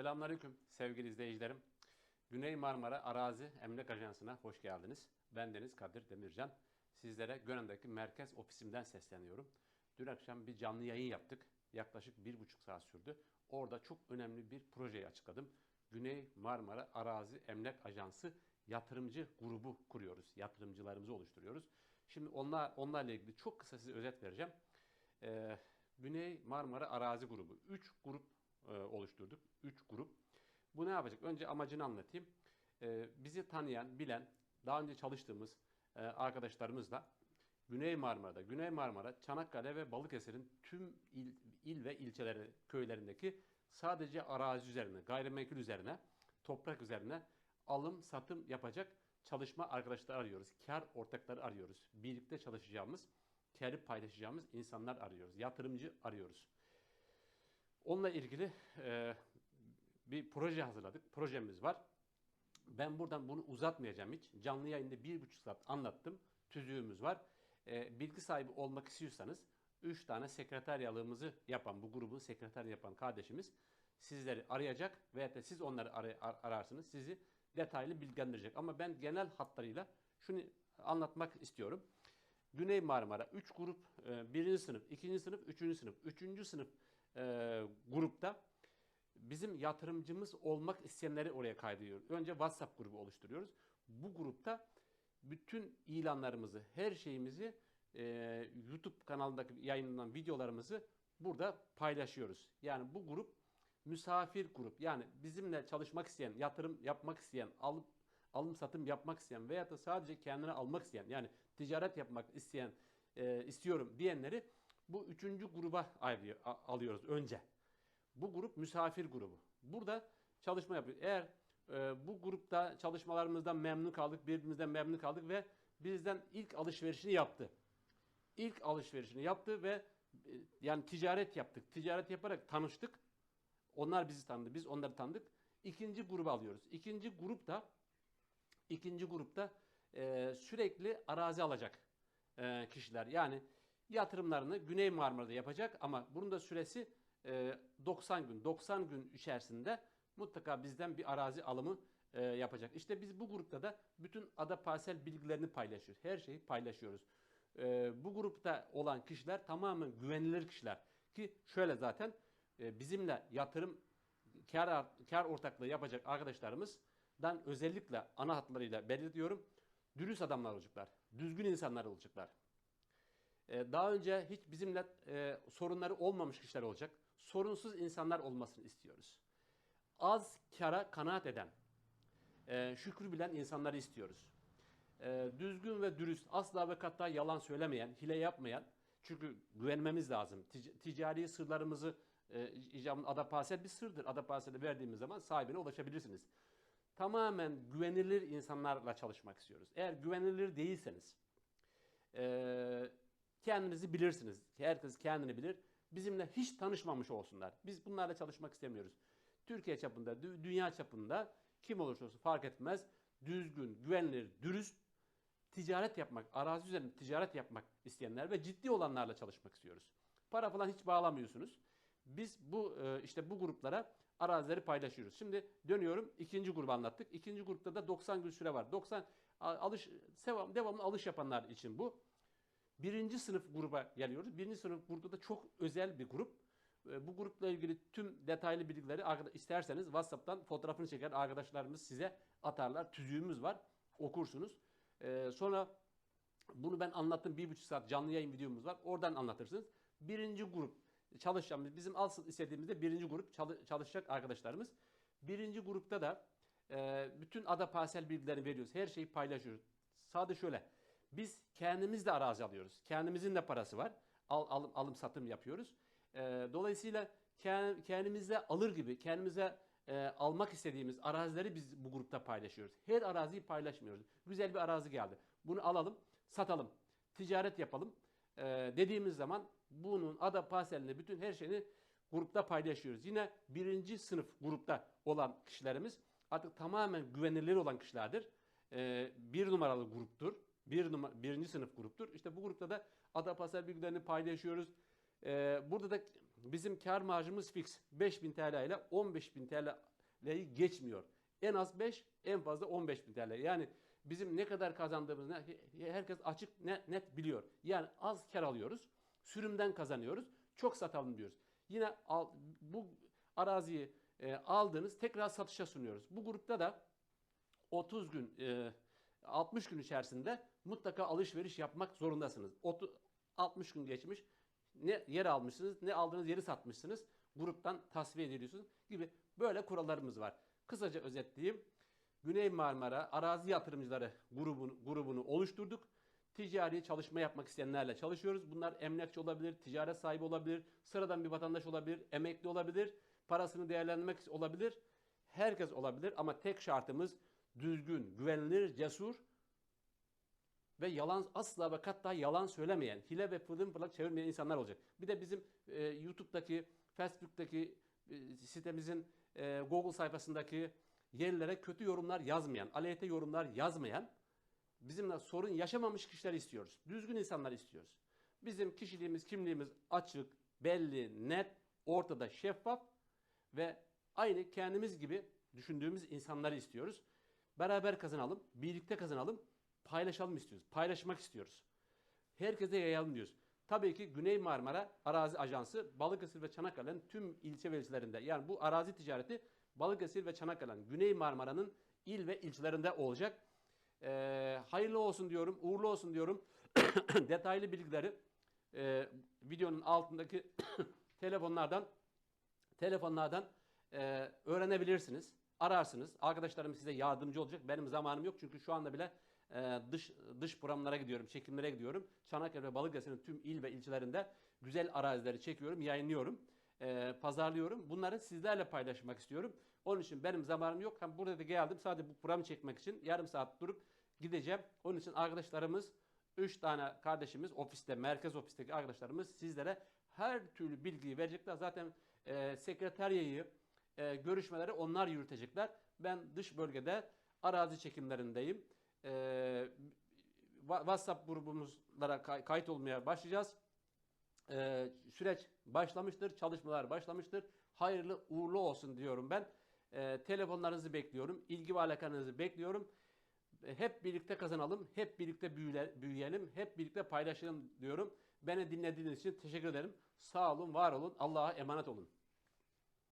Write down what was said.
Selamünaleyküm sevgili izleyicilerim. Güney Marmara Arazi Emlak Ajansı'na hoş geldiniz. Ben Deniz Kadir Demircan. Sizlere Gönen'deki merkez ofisimden sesleniyorum. Dün akşam bir canlı yayın yaptık. Yaklaşık bir buçuk saat sürdü. Orada çok önemli bir projeyi açıkladım. Güney Marmara Arazi Emlak Ajansı yatırımcı grubu kuruyoruz. Yatırımcılarımızı oluşturuyoruz. Şimdi onlar, onlarla ilgili çok kısa size özet vereceğim. Ee, Güney Marmara Arazi Grubu. 3 grup oluşturduk. 3 grup. Bu ne yapacak? Önce amacını anlatayım. Ee, bizi tanıyan, bilen, daha önce çalıştığımız e, arkadaşlarımızla Güney Marmara'da, Güney Marmara, Çanakkale ve Balıkesir'in tüm il, il ve ilçeleri, köylerindeki sadece arazi üzerine, gayrimenkul üzerine, toprak üzerine alım, satım yapacak çalışma arkadaşlar arıyoruz. Kar ortakları arıyoruz. Birlikte çalışacağımız, karı paylaşacağımız insanlar arıyoruz. Yatırımcı arıyoruz. Onunla ilgili e, bir proje hazırladık. Projemiz var. Ben buradan bunu uzatmayacağım hiç. Canlı yayında bir buçuk saat anlattım. Tüzüğümüz var. E, bilgi sahibi olmak istiyorsanız 3 tane sekreteryalığımızı yapan, bu grubun sekreter yapan kardeşimiz sizleri arayacak veya da siz onları ar- ararsınız. Sizi detaylı bilgilendirecek. Ama ben genel hatlarıyla şunu anlatmak istiyorum. Güney Marmara 3 grup, 1. sınıf, 2. sınıf, 3. sınıf. 3. sınıf e, grupta bizim yatırımcımız olmak isteyenleri oraya kaydediyoruz. Önce WhatsApp grubu oluşturuyoruz. Bu grupta bütün ilanlarımızı, her şeyimizi e, YouTube kanalındaki yayınlanan videolarımızı burada paylaşıyoruz. Yani bu grup misafir grup. Yani bizimle çalışmak isteyen, yatırım yapmak isteyen, alıp alım satım yapmak isteyen veya da sadece kendine almak isteyen yani ticaret yapmak isteyen e, istiyorum diyenleri bu üçüncü gruba ayırıyor, a- alıyoruz önce. Bu grup misafir grubu. Burada çalışma yapıyor. Eğer e, bu grupta çalışmalarımızdan memnun kaldık, birbirimizden memnun kaldık ve bizden ilk alışverişini yaptı. İlk alışverişini yaptı ve e, yani ticaret yaptık. Ticaret yaparak tanıştık. Onlar bizi tanıdı, biz onları tanıdık. İkinci grubu alıyoruz. İkinci grup da İkinci grupta e, sürekli arazi alacak e, kişiler. Yani yatırımlarını Güney Marmara'da yapacak ama bunun da süresi e, 90 gün. 90 gün içerisinde mutlaka bizden bir arazi alımı e, yapacak. İşte biz bu grupta da bütün ada parsel bilgilerini paylaşıyoruz. Her şeyi paylaşıyoruz. E, bu grupta olan kişiler tamamen güvenilir kişiler. Ki şöyle zaten e, bizimle yatırım kar, kar ortaklığı yapacak arkadaşlarımızdan özellikle ana hatlarıyla belirtiyorum. Dürüst adamlar olacaklar. Düzgün insanlar olacaklar. Ee, Daha önce hiç bizimle e, sorunları olmamış kişiler olacak. Sorunsuz insanlar olmasını istiyoruz. Az kara kanaat eden, e, şükür bilen insanları istiyoruz. E, düzgün ve dürüst, asla ve katta yalan söylemeyen, hile yapmayan, çünkü güvenmemiz lazım. Tic- ticari sırlarımızı, e, icabında ada parsel bir sırdır. Ada parseli verdiğimiz zaman sahibine ulaşabilirsiniz. Tamamen güvenilir insanlarla çalışmak istiyoruz. Eğer güvenilir değilseniz, kendinizi bilirsiniz. Herkes kendini bilir. Bizimle hiç tanışmamış olsunlar. Biz bunlarla çalışmak istemiyoruz. Türkiye çapında, dü- dünya çapında kim olursa olsun fark etmez. Düzgün, güvenilir, dürüst ticaret yapmak, arazi üzerinde ticaret yapmak isteyenler ve ciddi olanlarla çalışmak istiyoruz. Para falan hiç bağlamıyorsunuz. Biz bu e, işte bu gruplara arazileri paylaşıyoruz. Şimdi dönüyorum ikinci grubu anlattık. İkinci grupta da 90 gün süre var. 90 a- alış devam, devamlı alış yapanlar için bu. Birinci sınıf gruba geliyoruz. Birinci sınıf burada da çok özel bir grup. E, Bu grupla ilgili tüm detaylı bilgileri isterseniz WhatsApp'tan fotoğrafını çeker arkadaşlarımız size atarlar. Tüzüğümüz var. Okursunuz. E, sonra bunu ben anlattım. Bir buçuk saat canlı yayın videomuz var. Oradan anlatırsınız. Birinci grup çalışacağımız, bizim asıl istediğimizde birinci grup çalı- çalışacak arkadaşlarımız. Birinci grupta da e, bütün ada parsel bilgilerini veriyoruz. Her şeyi paylaşıyoruz. Sadece şöyle. Biz kendimiz de arazi alıyoruz. Kendimizin de parası var. Al, alım, alım satım yapıyoruz. E, dolayısıyla kend- kendimize alır gibi, kendimize e, almak istediğimiz arazileri biz bu grupta paylaşıyoruz. Her araziyi paylaşmıyoruz. Güzel bir arazi geldi. Bunu alalım, satalım, ticaret yapalım e, dediğimiz zaman bunun ada parselini, bütün her şeyini grupta paylaşıyoruz. Yine birinci sınıf grupta olan kişilerimiz artık tamamen güvenilir olan kişilerdir. E, bir numaralı gruptur. Bir numara, birinci sınıf gruptur. İşte bu grupta da ada parsel bilgilerini paylaşıyoruz. E, burada da bizim kar marjımız fix. 5000 TL ile 15000 TL'yi geçmiyor. En az 5, en fazla 15000 TL. Yani bizim ne kadar kazandığımızı ne- herkes açık ne- net biliyor. Yani az kar alıyoruz. Sürümden kazanıyoruz. Çok satalım diyoruz. Yine al, bu araziyi e, aldığınız tekrar satışa sunuyoruz. Bu grupta da 30 gün e, 60 gün içerisinde mutlaka alışveriş yapmak zorundasınız. Otu- 60 gün geçmiş. Ne yer almışsınız, ne aldığınız yeri satmışsınız. Gruptan tasfiye ediliyorsunuz gibi böyle kurallarımız var. Kısaca özetleyeyim. Güney Marmara Arazi Yatırımcıları grubunu, grubunu oluşturduk. Ticari çalışma yapmak isteyenlerle çalışıyoruz. Bunlar emlakçı olabilir, ticaret sahibi olabilir, sıradan bir vatandaş olabilir, emekli olabilir, parasını değerlendirmek olabilir. Herkes olabilir ama tek şartımız düzgün, güvenilir, cesur ve yalan asla ve hatta yalan söylemeyen, hile ve fırın fırlak çevirmeyen insanlar olacak. Bir de bizim e, YouTube'daki, Facebook'taki e, sitemizin e, Google sayfasındaki yerlere kötü yorumlar yazmayan, aleyhte yorumlar yazmayan, bizimle sorun yaşamamış kişiler istiyoruz. Düzgün insanlar istiyoruz. Bizim kişiliğimiz, kimliğimiz açık, belli, net, ortada, şeffaf ve aynı kendimiz gibi düşündüğümüz insanları istiyoruz. Beraber kazanalım, birlikte kazanalım, paylaşalım istiyoruz. Paylaşmak istiyoruz. Herkese yayalım diyoruz. Tabii ki Güney Marmara Arazi Ajansı Balıkesir ve Çanakkale'nin tüm ilçe ve yani bu arazi ticareti Balıkesir ve Çanakkale'nin Güney Marmara'nın il ve ilçelerinde olacak. Ee, hayırlı olsun diyorum, uğurlu olsun diyorum. Detaylı bilgileri e, videonun altındaki telefonlardan telefonlardan e, öğrenebilirsiniz. Ararsınız. Arkadaşlarım size yardımcı olacak. Benim zamanım yok çünkü şu anda bile e, dış dış programlara gidiyorum, çekimlere gidiyorum. Çanakkale ve Balıkesir'in tüm il ve ilçelerinde güzel arazileri çekiyorum, yayınlıyorum, e, pazarlıyorum. Bunları sizlerle paylaşmak istiyorum. Onun için benim zamanım yok. Hem burada da geldim sadece bu programı çekmek için yarım saat durup gideceğim. Onun için arkadaşlarımız, 3 tane kardeşimiz ofiste, merkez ofisteki arkadaşlarımız sizlere her türlü bilgiyi verecekler. Zaten e, sekreteryeyi, e, görüşmeleri onlar yürütecekler. Ben dış bölgede arazi çekimlerindeyim. E, WhatsApp grubumuzlara kay- kayıt olmaya başlayacağız. E, süreç başlamıştır, çalışmalar başlamıştır. Hayırlı uğurlu olsun diyorum ben. E, telefonlarınızı bekliyorum, ilgi ve alakanızı bekliyorum. E, Hep birlikte kazanalım, hep birlikte büyüyelim, hep birlikte paylaşalım diyorum. Beni dinlediğiniz için teşekkür ederim. Sağ olun, var olun, Allah'a emanet olun.